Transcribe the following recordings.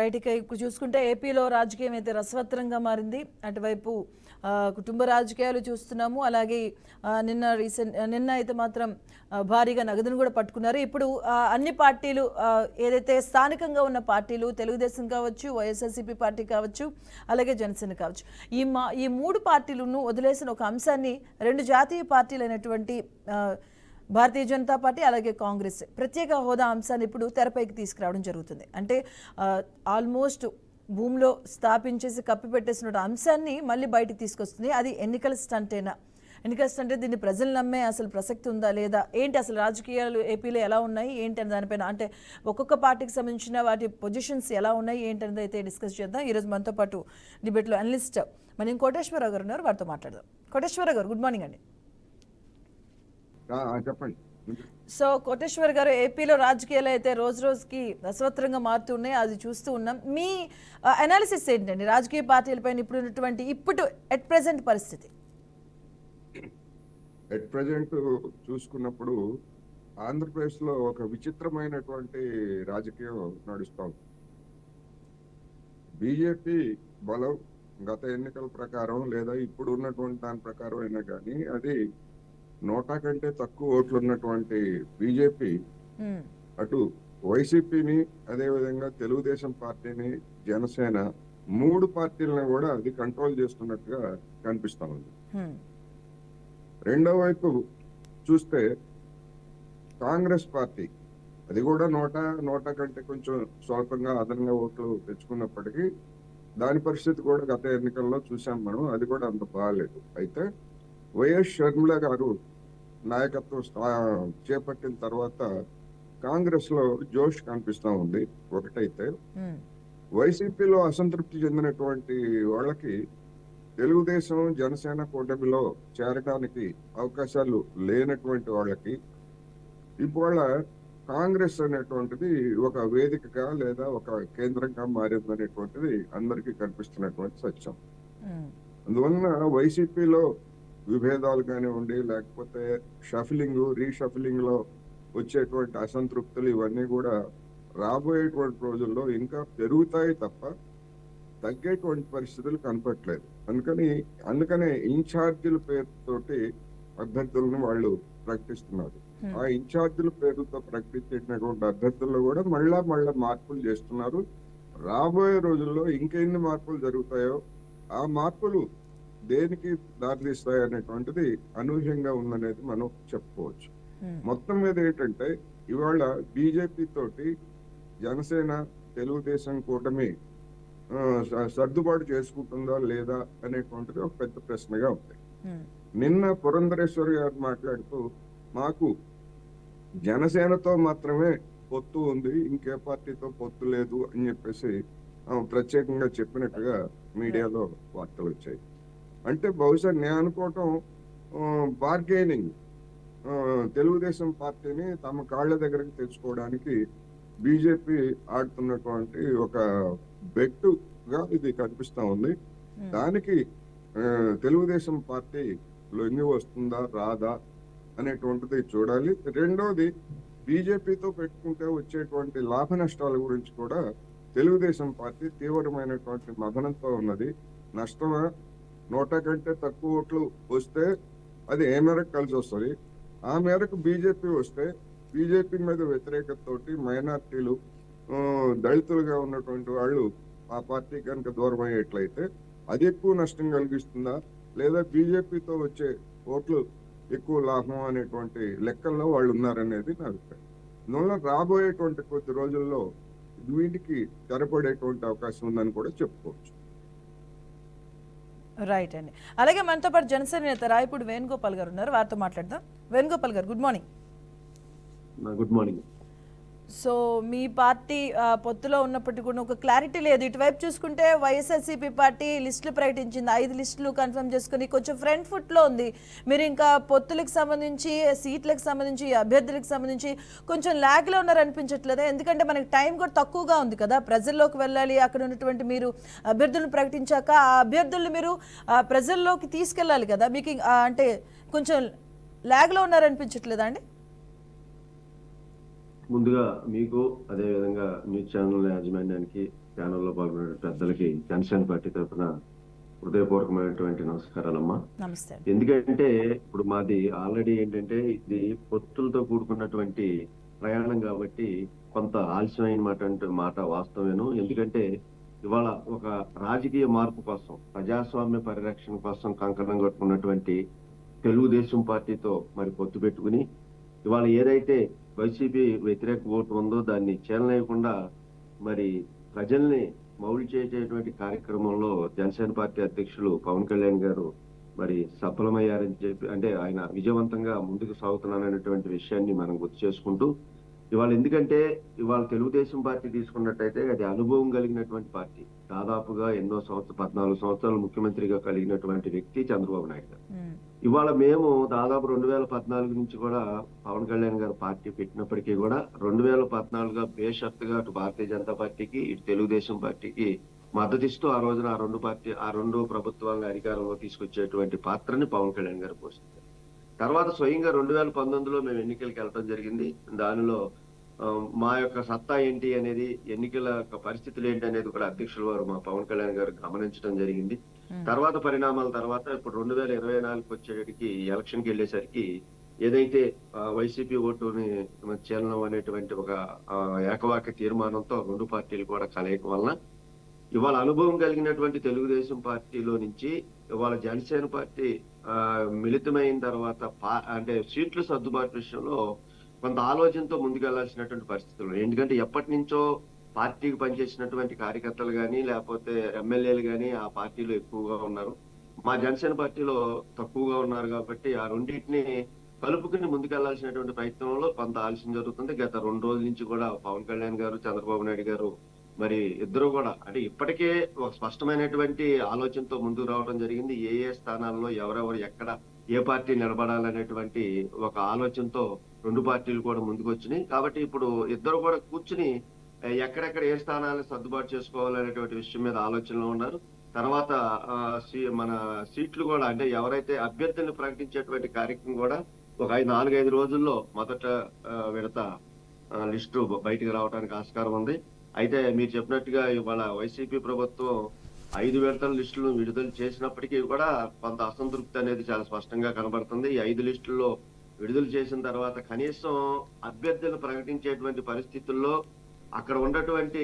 Right ఇక ఇప్పుడు చూసుకుంటే ఏపీలో రాజకీయం అయితే రసవత్తరంగా మారింది. అటువైపు కుటుంబ రాజకీయాలు చూస్తున్నాము. అలాగే నిన్న రీసెంట్ నిన్న అయితే మాత్రం భారీగా నగదును కూడా పట్టుకున్నారు. ఇప్పుడు అన్ని పార్టీలు ఏదైతే స్థానికంగా ఉన్న పార్టీలు తెలుగుదేశం కావచ్చు వైఎస్ఆర్సీపీ పార్టీ కావచ్చు అలాగే జనసేన కావచ్చు ఈ మా ఈ మూడు పార్టీలను వదిలేసిన ఒక అంశాన్ని రెండు జాతీయ పార్టీలు అయినటువంటి భారతీయ జనతా పార్టీ అలాగే కాంగ్రెస్ ప్రత్యేక హోదా అంశాన్ని ఇప్పుడు తెరపైకి తీసుకురావడం జరుగుతుంది. అంటే ఆల్మోస్ట్ భూమిలో స్థాపించేసి కప్పిపెట్టేసిన అంశాన్ని మళ్ళీ బయటికి తీసుకొస్తుంది. అది ఎన్నికల స్టంటేనా? ఎన్నికల స్టంటే దీన్ని ప్రజలు నమ్మే అసలు ప్రసక్తి ఉందా లేదా? ఏంటి అసలు రాజకీయాలు ఏపీలో ఎలా ఉన్నాయి? ఏంటి అని దానిపైన అంటే ఒక్కొక్క పార్టీకి సంబంధించిన వాటి పొజిషన్స్ ఎలా ఉన్నాయి? ఏంటి అనేది అయితే డిస్కస్ చేద్దాం. ఈరోజు మనతో పాటు డిబేట్లో అనలిస్ట్ మనం కోటేశ్వరరావు గారు ఉన్నారు. వారితో మాట్లాడదాం. కోటేశ్వరరావు గారు గుడ్ మార్నింగ్ అండి. చెప్పండి. సో కోటేశ్వర్ గారు ఏపీలో రాజకీయాలు అయితే రోజు రోజుకి రసవత్తరంగా మారుతున్నాయి అది చూస్తూ ఉన్నాం. మీ అనాలిసిస్ ఏంటండి? రాజకీయ పార్టీలపైన ఇప్పుడు ఉన్నటువంటి ఇప్పుడు ఎట్ ప్రెసెంట్ పరిస్థితి. ఎట్ ప్రజెంట్ చూసుకున్నప్పుడు ఆంధ్రప్రదేశ్లో ఒక విచిత్రమైనటువంటి రాజకీయం నడుస్తోంది బీజేపీ బలం గత ఎన్నికల ప్రకారం లేదా ఇప్పుడు ఉన్నటువంటి దాని ప్రకారం అయినా కానీ అది నోటా కంటే తక్కువ ఓట్లు ఉన్నటువంటి బీజేపీ. అటు వైసీపీని అదేవిధంగా తెలుగుదేశం పార్టీని జనసేన మూడు పార్టీలను కూడా అది కంట్రోల్ చేస్తున్నట్టుగా కనిపిస్తా ఉంది. రెండో వైపు చూస్తే కాంగ్రెస్ పార్టీ అది కూడా నోట నోట కంటే కొంచెం స్వల్పంగా అదనంగా ఓట్లు తెచ్చుకున్నప్పటికీ దాని పరిస్థితి కూడా గత ఎన్నికల్లో చూసాం మనం అది కూడా అంత బాగాలేదు అయితే వైఎస్ షర్మిల గారు నాయకత్వం చేపట్టిన తర్వాత కాంగ్రెస్లో జోష్ కనిపిస్తా ఉంది ఒకటైతే. వైసీపీలో అసంతృప్తి చెందినటువంటి వాళ్ళకి తెలుగుదేశం జనసేన కూటమిలో చేరడానికి అవకాశాలు లేనటువంటి వాళ్ళకి ఇవాళ కాంగ్రెస్ అనేటువంటిది ఒక వేదికగా లేదా ఒక కేంద్రంగా మారిందనేటువంటిది అందరికీ కనిపిస్తున్నటువంటి సత్యం. అందువలన వైసీపీలో విభేదాలు కానివ్వండి లేకపోతే షఫలింగ్ రీషఫలింగ్లో వచ్చేటువంటి అసంతృప్తులు ఇవన్నీ కూడా రాబోయేటువంటి రోజుల్లో ఇంకా పెరుగుతాయి తప్ప తగ్గేటువంటి పరిస్థితులు కనపట్లేదు అందుకని అందుకనే ఇన్ఛార్జీల పేరుతోటి అభ్యర్థులను వాళ్ళు ప్రకటిస్తున్నారు. ఆ ఇన్ఛార్జీల పేరుతో ప్రకటించేటటువంటి అభ్యర్థుల్లో కూడా మళ్ళా మళ్ళా మార్పులు చేస్తున్నారు. రాబోయే రోజుల్లో ఇంకెన్ని మార్పులు జరుగుతాయో ఆ మార్పులు దేనికి దారితీస్తాయి అనేటువంటిది అనూహ్యంగా ఉందనేది మనం చెప్పుకోవచ్చు. మొత్తం మీద ఏంటంటే ఇవాళ బీజేపీ తోటి జనసేన తెలుగుదేశం కూటమి సర్దుబాటు చేసుకుంటుందా లేదా అనేటువంటిది ఒక పెద్ద ప్రశ్నగా ఉంది. నిన్న పురంధరేశ్వరి గారు మాట్లాడుతూ మాకు జనసేనతో మాత్రమే పొత్తు ఉంది ఇంకే పార్టీతో పొత్తు లేదు అని చెప్పేసి ప్రత్యేకంగా చెప్పినట్టుగా మీడియాలో వార్తలు వచ్చాయి అంటే బహుశా నేను అనుకోవటం బార్గెనింగ్ తెలుగుదేశం పార్టీని తమ కాళ్ళ దగ్గరకు తెచ్చుకోవడానికి బీజేపీ ఆడుతున్నటువంటి ఒక బెట్టుగా ఇది కనిపిస్తా ఉంది. దానికి తెలుగుదేశం పార్టీ లొంగి వస్తుందా రాదా అనేటువంటిది చూడాలి. రెండోది బీజేపీతో పెట్టుకుంటే వచ్చేటువంటి లాభ నష్టాల గురించి కూడా తెలుగుదేశం పార్టీ తీవ్రమైనటువంటి మదనంతో ఉన్నది. నష్టమా? నూట కంటే తక్కువ ఓట్లు వస్తే అది ఏ మేరకు కలిసి వస్తుంది? ఆ మేరకు బీజేపీ వస్తే బీజేపీ మీద వ్యతిరేకతతోటి మైనార్టీలు దళితులుగా ఉన్నటువంటి వాళ్ళు ఆ పార్టీ కనుక దూరం అయ్యేట్లయితే అది ఎక్కువ నష్టం కలిగిస్తుందా? లేదా బీజేపీతో వచ్చే ఓట్లు ఎక్కువ లాభం అనేటువంటి లెక్కల్లో వాళ్ళు ఉన్నారనేది నా అభిప్రాయం. అందువల్ల రాబోయేటువంటి కొద్ది రోజుల్లో వీటికి తెరపడేటువంటి అవకాశం ఉందని కూడా చెప్పుకోవచ్చు. రైట్ అండి. అలాగే మనతో పాటు జనసేన నేత రాయపూడి వేణుగోపాల్ గారు ఉన్నారు. వారితో మాట్లాడదాం. Venugopal garu good morning good morning so మీ పార్టీ పొత్తులో ఉన్నప్పటికీ కూడా ఒక క్లారిటీ లేదు. ఇటువైపు చూసుకుంటే వైఎస్ఆర్సీపీ పార్టీ లిస్టులు ప్రకటించింది. ఐదు లిస్టులు కన్ఫర్మ్ చేసుకుని కొంచెం ఫ్రంట్ ఫుట్లో ఉంది. మీరు ఇంకా పొత్తులకు సంబంధించి సీట్లకు సంబంధించి అభ్యర్థులకు సంబంధించి కొంచెం ల్యాగ్లో ఉన్నారు అనిపించట్లేదా ఎందుకంటే మనకి టైం కూడా తక్కువగా ఉంది కదా. ప్రజల్లోకి వెళ్ళాలి అక్కడ ఉన్నటువంటి మీరు అభ్యర్థులను ప్రకటించాక ఆ అభ్యర్థులను మీరు ప్రజల్లోకి తీసుకెళ్ళాలి కదా. మీకు అంటే కొంచెం ల్యాగ్లో ఉన్నారనిపించట్లేదా అండి? ముందుగా మీకు అదేవిధంగా న్యూస్ ఛానల్ యాజమాన్యానికి ఛానల్లో పాల్గొనే పెద్దలకి జనసేన పార్టీ తరఫున హృదయపూర్వకమైనటువంటి నమస్కారాలమ్మా. ఎందుకంటే ఇప్పుడు మాది ఆల్రెడీ ఏంటంటే ఇది పొత్తులతో కూడుకున్నటువంటి ప్రయాణం కాబట్టి కొంత ఆలస్యమైన మాట అంటే మాట వాస్తవేను ఎందుకంటే ఇవాళ ఒక రాజకీయ మార్పు కోసం ప్రజాస్వామ్య పరిరక్షణ కోసం కంకణం కట్టుకున్నటువంటి తెలుగుదేశం పార్టీతో మరి పొత్తు పెట్టుకుని ఇవాళ ఏదైతే వైసీపీ వ్యతిరేక ఓటు ఉందో దాన్ని చేలనేయకుండా మరి ప్రజల్ని మౌలి చేసేటువంటి కార్యక్రమంలో జనసేన పార్టీ అధ్యక్షులు పవన్ కళ్యాణ్ గారు మరి సఫలమయ్యారని చెప్పి అంటే ఆయన విజయవంతంగా ముందుకు సాగుతున్నారనేటువంటి విషయాన్ని మనం గుర్తు చేసుకుంటూ ఇవాళ ఎందుకంటే ఇవాళ తెలుగుదేశం పార్టీ తీసుకున్నట్టయితే అది అనుభవం కలిగినటువంటి పార్టీ. దాదాపుగా ఎన్నో సంవత్సరాలు పద్నాలుగు సంవత్సరాలు ముఖ్యమంత్రిగా కలిగినటువంటి వ్యక్తి చంద్రబాబు నాయుడు గారు. ఇవాళ మేము దాదాపు రెండు వేల పద్నాలుగు నుంచి కూడా పవన్ కళ్యాణ్ గారు పార్టీ పెట్టినప్పటికీ కూడా రెండు వేల పద్నాలుగుగా బేషరతుగా అటు భారతీయ జనతా పార్టీకి ఇటు తెలుగుదేశం పార్టీకి మద్దతిస్తూ ఆ రోజున ఆ రెండు పార్టీ ఆ రెండు ప్రభుత్వాలను అధికారంలో తీసుకొచ్చేటువంటి పాత్రని పవన్ కళ్యాణ్ గారు పోషించారు. తర్వాత స్వయంగా రెండు వేల పంతొమ్మిదిలో మేము ఎన్నికలకు వెళ్ళడం జరిగింది. దానిలో మా యొక్క సత్తా ఏంటి అనేది ఎన్నికల యొక్క పరిస్థితులు ఏంటి అనేది కూడా అధ్యక్షుల వారు మా పవన్ కళ్యాణ్ గారు గమనించడం జరిగింది. తర్వాత పరిణామాల తర్వాత ఇప్పుడు రెండు వేల ఇరవై నాలుగు వచ్చేటికి ఎలక్షన్కి వెళ్ళేసరికి ఏదైతే వైసీపీ ఓటుని చేలనం అనేటువంటి ఒక ఏకవాక్య తీర్మానంతో రెండు పార్టీలు కూడా కలయిక వలన ఇవాళ అనుభవం కలిగినటువంటి తెలుగుదేశం పార్టీలో నుంచి ఇవాళ జనసేన పార్టీ ఆ, మిళితమైన తర్వాత అంటే సీట్ల సర్దుబాటు విషయంలో కొంత ఆలోచనతో ముందుకెళ్ళాల్సినటువంటి పరిస్థితులు ఎందుకంటే ఎప్పటి నుంచో పార్టీకి పనిచేసినటువంటి కార్యకర్తలు కానీ లేకపోతే ఎమ్మెల్యేలు కానీ ఆ పార్టీలో ఎక్కువగా ఉన్నారు. మా జనసేన పార్టీలో తక్కువగా ఉన్నారు కాబట్టి ఆ రెండింటిని కలుపుకుని ముందుకెళ్ళాల్సినటువంటి ప్రయత్నంలో కొంత ఆలస్యం జరుగుతుంది. గత రెండు రోజుల నుంచి కూడా పవన్ కళ్యాణ్ గారు చంద్రబాబు నాయుడు గారు మరి ఇద్దరు కూడా అంటే ఇప్పటికే ఒక స్పష్టమైనటువంటి ఆలోచనతో ముందుకు రావడం జరిగింది. ఏ ఏ స్థానాల్లో ఎవరెవరు ఎక్కడ ఏ పార్టీ నిలబడాలనేటువంటి ఒక ఆలోచనతో రెండు పార్టీలు కూడా ముందుకు వచ్చినాయి కాబట్టి ఇప్పుడు ఇద్దరు కూడా కూర్చుని ఎక్కడెక్కడ ఏ స్థానాలను సర్దుబాటు చేసుకోవాలనేటువంటి విషయం మీద ఆలోచనలో ఉన్నారు. తర్వాత ఆ, సీ- మన సీట్లు కూడా అంటే ఎవరైతే అభ్యర్థులను ప్రకటించేటువంటి కార్యక్రమం కూడా ఒక ఐదు నాలుగైదు రోజుల్లో మొదట విడత లిస్టు బయటకు రావడానికి ఆస్కారం ఉంది. అయితే మీరు చెప్పినట్టుగా ఇవాళ వైసీపీ ప్రభుత్వం ఐదు విడతల లిస్టులను విడుదల చేసినప్పటికీ కూడా కొంత అసంతృప్తి అనేది చాలా స్పష్టంగా కనబడుతుంది. ఈ ఐదు లిస్టుల్లో విడుదల చేసిన తర్వాత కనీసం అభ్యర్థులను ప్రకటించేటువంటి పరిస్థితుల్లో అక్కడ ఉన్నటువంటి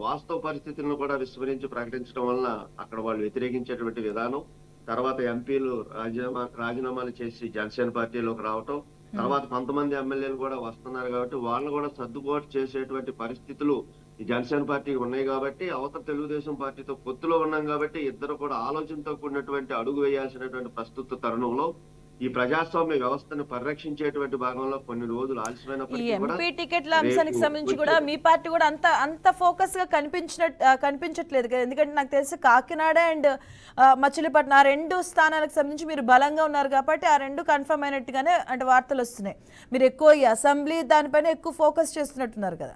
వాస్తవ పరిస్థితులను కూడా విస్మరించి ప్రకటించడం వలన అక్కడ వాళ్ళు వ్యతిరేకించేటువంటి విధానం తర్వాత ఎంపీలు రాజీనామా రాజీనామాలు చేసి జనసేన పార్టీలోకి రావటం తర్వాత కొంతమంది ఎమ్మెల్యేలు కూడా వస్తున్నారు కాబట్టి వాళ్ళని కూడా సర్దుబాటు చేసేటువంటి పరిస్థితులు ఈ జనసేన పార్టీకి ఉన్నాయి కాబట్టి అవతల తెలుగుదేశం పార్టీతో పొత్తులో ఉన్నాం కాబట్టి ఇద్దరు కూడా ఆలోచనతో కూడినటువంటి అడుగు వేయాల్సినటువంటి ప్రస్తుత తరుణంలో ఈ ప్రజాస్వామ్య వ్యవస్థను పరిరక్షించేటువంటి భాగంలో కొన్ని రోజులు ఆలస్యమైనప్పటికీ కూడా ఎంపీ టికెట్ల అంశానికి సంబంధించి కూడా మీ పార్టీ కూడా అంత అంత ఫోకస్గా కనిపించినట్ ఆ, కనిపించట్లేదు కదా. ఎందుకంటే నాకు తెలిసి కాకినాడ అండ్ మచిలీపట్నం ఆ రెండు స్థానాలకు సంబంధించి మీరు బలంగా ఉన్నారు కాబట్టి ఆ రెండు కన్ఫర్మ్ అయినట్టుగానే అంటే వార్తలు వస్తున్నాయి. మీరు ఎక్కువ ఈ అసెంబ్లీ దానిపైన ఎక్కువ ఫోకస్ చేస్తున్నట్టున్నారు కదా.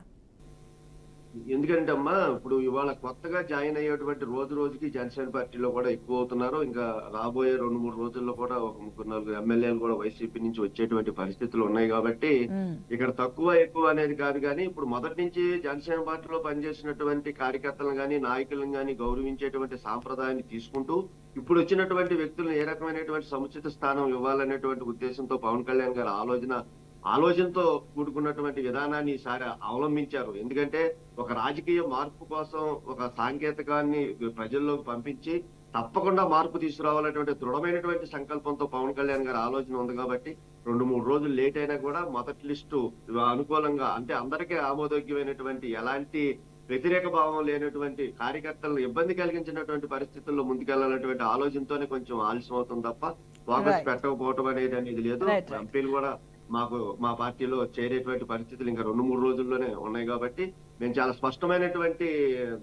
ఎందుకంటే అమ్మా ఇప్పుడు ఇవాళ కొత్తగా జాయిన్ అయ్యేటువంటి రోజు రోజుకి జనసేన పార్టీలో కూడా ఎక్కువ అవుతున్నారు. ఇంకా రాబోయే రెండు మూడు రోజుల్లో కూడా ఒక ముగ్గురు నలుగురు ఎమ్మెల్యేలు కూడా వైసీపీ నుంచి వచ్చేటువంటి పరిస్థితులు ఉన్నాయి కాబట్టి ఇక్కడ తక్కువ ఎక్కువ అనేది కాదు కానీ ఇప్పుడు మొదటి నుంచి జనసేన పార్టీలో పనిచేసినటువంటి కార్యకర్తలను కానీ నాయకులను కానీ గౌరవించేటువంటి సాంప్రదాయాన్ని తీసుకుంటూ ఇప్పుడు వచ్చినటువంటి వ్యక్తులను ఏ రకమైనటువంటి సముచిత స్థానం ఇవ్వాలనేటువంటి ఉద్దేశంతో పవన్ కళ్యాణ్ గారి ఆలోచన ఆలోచనతో కూడుకున్నటువంటి విధానాన్ని ఈసారి అవలంబించారు ఎందుకంటే ఒక రాజకీయ మార్పు కోసం ఒక సాంకేతికాన్ని ప్రజల్లోకి పంపించి తప్పకుండా మార్పు తీసుకురావాలనేటువంటి దృఢమైనటువంటి సంకల్పంతో పవన్ కళ్యాణ్ గారి ఆలోచన ఉంది కాబట్టి రెండు మూడు రోజులు లేట్ అయినా కూడా మొదటి లిస్టు అనుకూలంగా అంటే అందరికీ ఆమోదయోగ్యమైనటువంటి ఎలాంటి వ్యతిరేక భావం లేనటువంటి కార్యకర్తలను ఇబ్బంది కలిగించినటువంటి పరిస్థితుల్లో ముందుకెళ్ళాలనేటువంటి ఆలోచనతోనే కొంచెం ఆలస్యం అవుతుంది తప్ప ఫోకస్. పెట్టకపోవటం అనేది అనేది లేదు. ఎంపీలు కూడా మాకు మా పార్టీలో చేరేటువంటి పరిస్థితులు ఇంకా రెండు మూడు రోజుల్లోనే ఉన్నాయి కాబట్టి మేము చాలా స్పష్టమైనటువంటి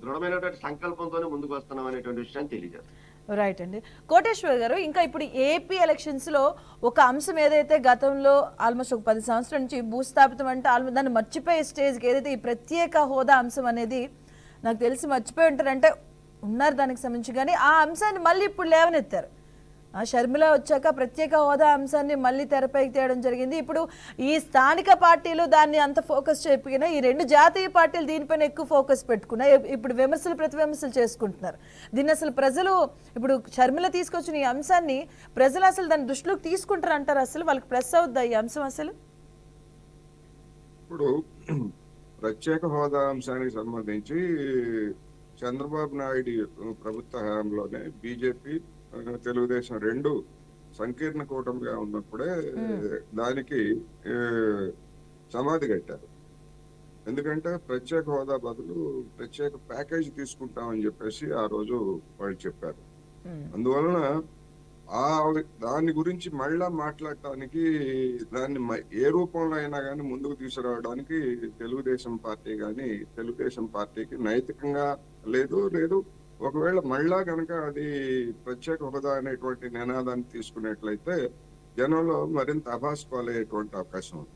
దృఢమైనటువంటి సంకల్పంతోనే ముందుకు వస్తున్నాం అనేటువంటి విషయాన్ని తెలియజేస్తాం. రైట్ అండి. కోటేశ్వర్ గారు ఇంకా ఇప్పుడు ఏపీ ఎలక్షన్స్లో ఒక అంశం ఏదైతే గతంలో ఆల్మోస్ట్ ఒక పది సంవత్సరాల నుంచి భూస్థాపితం అంటే ఆల్మోస్ట్ దాన్ని మర్చిపోయే స్టేజ్కి ఏదైతే ఈ ప్రత్యేక హోదా అంశం అనేది నాకు తెలిసి మర్చిపోయి ఉంటారంటే ఉన్నారు దానికి సంబంధించి కానీ ఆ అంశాన్ని మళ్ళీ ఇప్పుడు లేవనెత్తారు. షర్మిల వచ్చాక ప్రత్యేక హోదా అంశాన్ని మళ్ళీ తెరపైకి తేయడం జరిగింది. ఇప్పుడు ఈ స్థానిక పార్టీలు దాన్ని అంత ఫోకస్ చెప్పినా ఈ రెండు జాతీయ పార్టీలు దీనిపైన ఎక్కువ ఫోకస్ పెట్టుకున్నాయి ఇప్పుడు విమర్శలు ప్రతి విమర్శలు చేసుకుంటున్నారు. దీన్ని అసలు ప్రజలు ఇప్పుడు షర్మిల తీసుకొచ్చిన ఈ అంశాన్ని ప్రజలు అసలు దాన్ని దృష్టిలోకి తీసుకుంటారు అంటారు? అసలు వాళ్ళకి ప్రెస్ అవుద్దా ఈ అంశం అసలు? ఇప్పుడు ప్రత్యేక హోదా అంశానికి సంబంధించి చంద్రబాబు నాయుడు ప్రభుత్వ హయాంలోనే బీజేపీ తెలుగుదేశం రెండు సంకీర్ణ కూటమిగా ఉన్నప్పుడే దానికి సమాధి కట్టారు. ఎందుకంటే ప్రత్యేక హోదా బదులు ప్రత్యేక ప్యాకేజ్ తీసుకుంటామని చెప్పేసి ఆ రోజు వాళ్ళు చెప్పారు. అందువలన ఆ దాని గురించి మళ్ళా మాట్లాడటానికి దాన్ని ఏ రూపంలో అయినా కానీ ముందుకు తీసుకురావడానికి తెలుగుదేశం పార్టీ కానీ తెలుగుదేశం పార్టీకి నైతికంగా లేదు లేదు ఒకవేళ మళ్ళా కనుక అది ప్రత్యేక హోదా అనేటువంటి నినాదాన్ని తీసుకున్నట్లయితే జనంలో మరింత అభాస్ పాలయ్యేటువంటి అవకాశం ఉంది.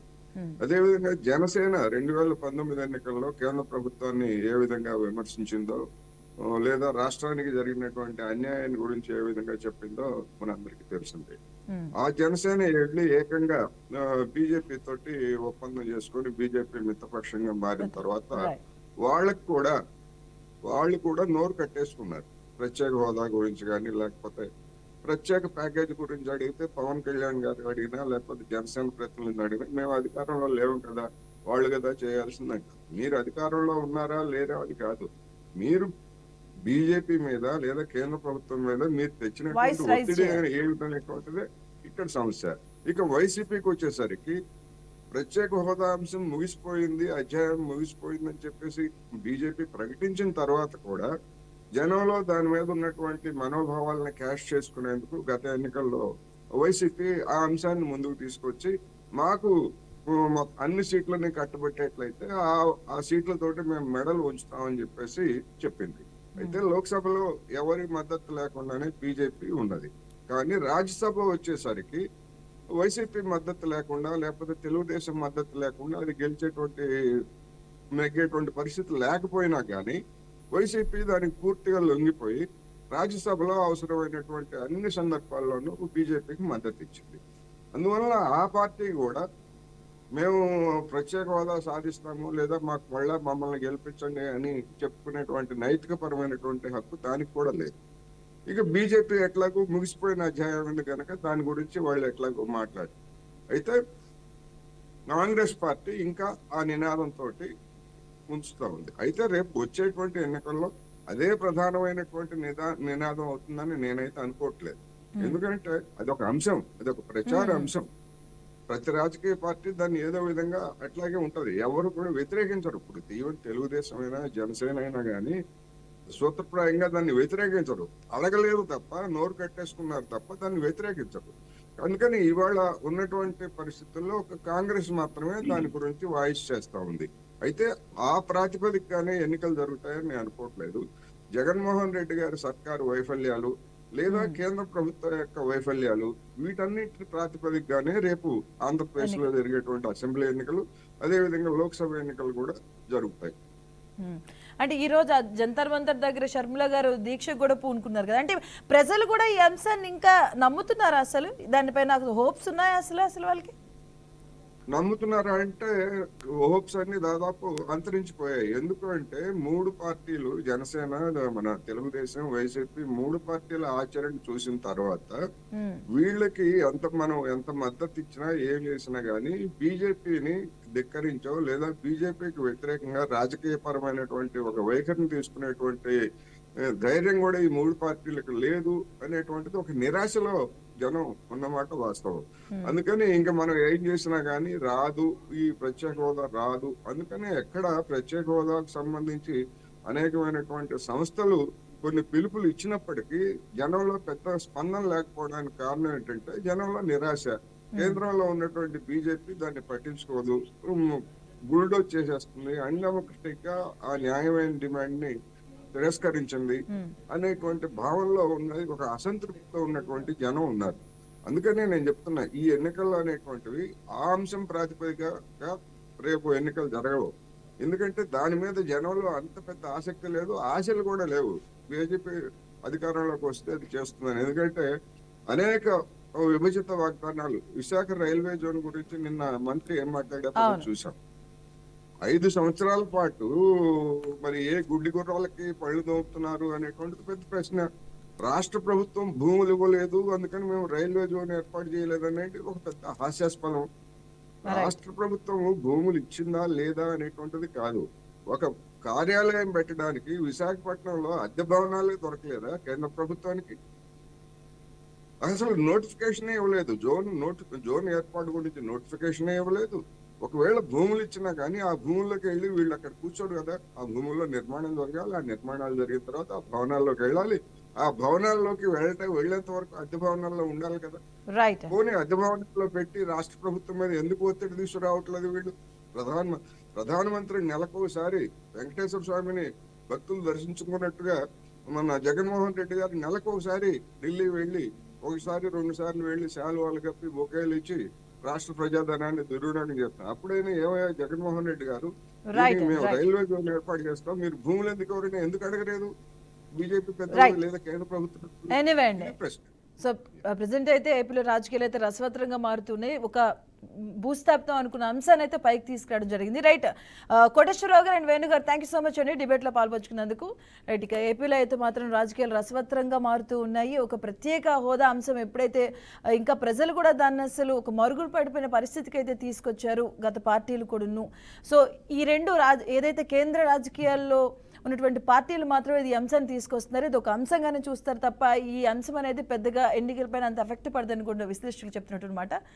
అదేవిధంగా జనసేన రెండు వేల పంతొమ్మిది ఎన్నికల్లో కేంద్ర ప్రభుత్వాన్ని ఏ విధంగా విమర్శించిందో లేదా రాష్ట్రానికి జరిగినటువంటి అన్యాయాన్ని గురించి ఏ విధంగా చెప్పిందో మనందరికీ తెలిసిందే. ఆ జనసేన వెళ్ళి ఏకంగా బీజేపీ తోటి ఒప్పందం చేసుకొని బీజేపీ మిత్రపక్షంగా మారిన తర్వాత. వాళ్ళకి కూడా వాళ్ళు కూడా నోరు కట్టేసుకున్నారు. ప్రత్యేక హోదా గురించి కానీ లేకపోతే ప్రత్యేక ప్యాకేజ్ గురించి అడిగితే పవన్ కళ్యాణ్ గారు అడిగినా లేకపోతే జనసేన ప్రతినిధులు అడిగినా మేము అధికారంలో లేవు కదా వాళ్ళు కదా చేయాల్సిందంట మీరు అధికారంలో ఉన్నారా లేరా అది కాదు. మీరు బీజేపీ మీద లేదా కేంద్ర ప్రభుత్వం మీద మీరు తెచ్చినటువంటి raise ఒత్తిడి. ఏ విధంగా ఎక్కువ ఇక్కడ సమస్య. ఇక వైసీపీకి వచ్చేసరికి ప్రత్యేక హోదా అంశం ముగిసిపోయింది అధ్యాయం ముగిసిపోయింది అని చెప్పేసి బీజేపీ ప్రకటించిన తర్వాత కూడా జనంలో దాని మీద ఉన్నటువంటి మనోభావాలను క్యాష్ చేసుకునేందుకు గత ఎన్నికల్లో వైసీపీ ఆ అంశాన్ని ముందుకు తీసుకొచ్చి మాకు అన్ని సీట్లని కట్టబెట్టేట్లయితే ఆ ఆ సీట్లతోటి మేము మెడల్ ఉంచుతామని చెప్పేసి చెప్పింది. అయితే లోక్సభలో ఎవరి మద్దతు లేకుండానే బీజేపీ ఉన్నది. కానీ రాజ్యసభ వచ్చేసరికి వైసీపీ మద్దతు లేకుండా లేకపోతే తెలుగుదేశం మద్దతు లేకుండా అది గెలిచేటువంటి నెగ్గేటువంటి పరిస్థితి లేకపోయినా కానీ వైసీపీ దానికి పూర్తిగా లొంగిపోయి రాజ్యసభలో అవసరమైనటువంటి అన్ని సందర్భాల్లోనూ బీజేపీకి మద్దతు ఇచ్చింది. అందువలన ఆ పార్టీ కూడా మేము ప్రత్యేక హోదా సాధిస్తాము లేదా మాకు మళ్ళా మమ్మల్ని గెలిపించండి అని చెప్పుకునేటువంటి నైతిక పరమైనటువంటి హక్కు దానికి కూడా లేదు. ఇక బీజేపీ ఎట్లాగో ముగిసిపోయిన అధ్యాయం కనుక దాని గురించి వాళ్ళు ఎట్లాగో మాట్లాడు అయితే కాంగ్రెస్ పార్టీ ఇంకా ఆ నినాదంతో ఉంచుతా ఉంది. అయితే రేపు వచ్చేటువంటి ఎన్నికల్లో అదే ప్రధానమైనటువంటి నిదా నినాదం అవుతుందని నేనైతే అనుకోవట్లేదు. ఎందుకంటే అదొక అంశం అదొక ప్రచార Hmm. అంశం. ప్రతి రాజకీయ పార్టీ దాన్ని ఏదో విధంగా అట్లాగే ఉంటది. ఎవరు కూడా వ్యతిరేకించరు. ఇప్పుడు ఈవెన్ తెలుగుదేశం అయినా జనసేన అయినా కానీ సూత్రప్రాయంగా దాన్ని వ్యతిరేకించరు. అడగలేదు తప్ప నోరు కట్టేసుకున్నారు తప్ప దాన్ని వ్యతిరేకించరు. అందుకని ఇవాళ ఉన్నటువంటి పరిస్థితుల్లో ఒక కాంగ్రెస్ మాత్రమే దాని గురించి వాయిస్ చేస్తా ఉంది. అయితే ఆ ప్రాతిపదికగానే ఎన్నికలు జరుగుతాయని నేను అనుకోవట్లేదు. జగన్మోహన్ రెడ్డి గారి సర్కారు వైఫల్యాలు లేదా. కేంద్ర ప్రభుత్వం యొక్క వైఫల్యాలు వీటన్నిటి ప్రాతిపదికగానే రేపు ఆంధ్రప్రదేశ్లో జరిగేటువంటి అసెంబ్లీ ఎన్నికలు అదే విధంగా లోక్సభ ఎన్నికలు కూడా జరుగుతాయి. అంటే ఈ రోజు జంతర్ మంతర్ దగ్గర షర్మిల గారు దీక్ష కూడా పూనుకున్నారు కదా. అంటే ప్రజలు కూడా ఈ అంశాన్ని ఇంకా నమ్ముతున్నారు అసలు? దానిపైన హోప్స్ ఉన్నాయా అసలు అసలు వాళ్ళకి? నమ్ముతున్నారా అంటే హోప్స్ అన్ని దాదాపు అంతరించిపోయాయి. ఎందుకు అంటే మూడు పార్టీలు జనసేన మన తెలుగుదేశం వైసీపీ మూడు పార్టీల ఆచరణ చూసిన తర్వాత వీళ్ళకి ఎంత మనం ఎంత మద్దతు ఇచ్చినా ఏం చేసినా గానీ బీజేపీని ధిక్కరించో లేదా బీజేపీకి వ్యతిరేకంగా రాజకీయ పరమైనటువంటి ఒక వైఖరిని తీసుకునేటువంటి ధైర్యం కూడా ఈ మూడు పార్టీలకు లేదు అనేటువంటిది ఒక నిరాశలో జనం ఉన్నమాట వాస్తవం. అందుకని ఇంకా మనం ఏం చేసినా గానీ రాదు ఈ ప్రత్యేక హోదా రాదు. అందుకని ఎక్కడ ప్రత్యేక హోదాకు సంబంధించి అనేకమైనటువంటి సంస్థలు కొన్ని పిలుపులు ఇచ్చినప్పటికీ జనంలో పెద్ద స్పందన లేకపోవడానికి కారణం ఏంటంటే జనంలో నిరాశ. కేంద్రంలో ఉన్నటువంటి బీజేపీ దాన్ని పట్టించుకోదు. బుల్డోజ్ చేసేస్తుంది. అన్డెమోక్రటిక్గా ఆ న్యాయమైన డిమాండ్ని తిరస్కరించింది అనేటువంటి భావనలో ఉన్నది ఒక అసంతృప్తితో ఉన్నటువంటి జనం ఉన్నారు. అందుకనే నేను చెప్తున్నా ఈ ఎన్నికలు అనేటువంటివి ఆ అంశం ప్రాతిపదికగా రేపు ఎన్నికలు జరగవు. ఎందుకంటే దాని మీద జనంలో అంత పెద్ద ఆసక్తి లేదు ఆశలు కూడా లేవు. బీజేపీ అధికారంలోకి వస్తే అది చేస్తుందని. ఎందుకంటే అనేక విభజిత వాగ్దానాలు విశాఖ రైల్వే జోన్ గురించి నిన్న మంత్రి ఏం మాట్లాడారో. చూసాం ఐదు సంవత్సరాల పాటు మరి ఏ గుడ్డి గుర్రాలకి పళ్ళు దోపుతున్నారు అనేటువంటిది పెద్ద ప్రశ్న. రాష్ట్ర ప్రభుత్వం భూములు ఇవ్వలేదు అందుకని మేము రైల్వే జోన్ ఏర్పాటు చేయలేదు అనేది ఒక పెద్ద హాస్యాస్పదం. రాష్ట్ర ప్రభుత్వం భూములు ఇచ్చిందా లేదా అనేటువంటిది కాదు. ఒక కార్యాలయం పెట్టడానికి విశాఖపట్నంలో అద్దె భవనాలే దొరకలేదా కేంద్ర ప్రభుత్వానికి? అసలు నోటిఫికేషన్ ఇవ్వలేదు. జోన్ నోటి జోన్ ఏర్పాటు గురించి నోటిఫికేషన్ ఇవ్వలేదు. ఒకవేళ భూములు ఇచ్చినా కానీ ఆ భూముల్లోకి వెళ్ళి వీళ్ళు అక్కడ కూర్చోడు కదా ఆ భూముల్లో నిర్మాణం జరగాలి ఆ నిర్మాణాలు జరిగిన తర్వాత ఆ భవనాల్లోకి వెళ్ళాలి. ఆ భవనాల్లోకి వెళ్ళట వెళ్ళేంత వరకు అద్దె భవనాల్లో ఉండాలి కదా. రైట్ పోనీ అద్దె భవనంలో పెట్టి రాష్ట్ర ప్రభుత్వం మీద ఎందుకు ఒత్తిడి తీసుకురావట్లేదు వీళ్ళు? ప్రధాన ప్రధానమంత్రి నెలకు ఒకసారి వెంకటేశ్వర స్వామిని భక్తులు దర్శించుకున్నట్టుగా మన జగన్మోహన్ రెడ్డి గారు నెలకు ఒకసారి ఢిల్లీ వెళ్ళి ఒకసారి రెండు సార్లు వెళ్ళి శాలువాలు కప్పి బొకేలు ఇచ్చి రాష్ట్ర ప్రజాధనాన్ని దుర్వినియోగం చేస్తాం. అప్పుడైనా ఏమయ్యా? జగన్మోహన్ రెడ్డి గారు మేము. రైల్వే జోన్ ఏర్పాటు చేస్తాం. మీరు భూములు ఎందుకు ఎవరైనా ఎందుకు అడగలేదు? బీజేపీ. పెద్ద లేదా కేంద్ర ప్రభుత్వం? ప్రశ్న. సో ప్రజెంట్ అయితే ఏపీలో రాజకీయాలు అయితే రసవత్రంగా మారుతున్నాయి. ఒక భూస్థాపితం అనుకున్న అంశాన్ని అయితే పైకి తీసుకురావడం జరిగింది. రైట్ కోటేశ్వరరావు గారు అండ్ వేణుగారు థ్యాంక్ యూ సో మచ్ అండి డిబేట్లో పాల్పంచుకున్నందుకు. రైట్ ఇక ఏపీలో అయితే మాత్రం రాజకీయాలు రసవత్రంగా మారుతూ ఉన్నాయి. ఒక ప్రత్యేక హోదా అంశం ఎప్పుడైతే ఇంకా ప్రజలు కూడా దాన్ని అసలు ఒక మరుగుడు పడిపోయిన పరిస్థితికి అయితే తీసుకొచ్చారు గత పార్టీలు కూడాను. సో ఈ రెండు రాజ ఏదైతే కేంద్ర రాజకీయాల్లో ఉన్నటువంటి పార్టీలు మాత్రమే ఈ అంశాన్ని తీసుకొస్తున్నారు. ఇది ఒక అంశంగానే చూస్తారు తప్ప ఈ అంశం అనేది పెద్దగా ఎన్నికలపైన అంత ఎఫెక్ట్ పడదనుకుంటున్న విశ్లేషకులు చెప్తున్నట్టు అనమాట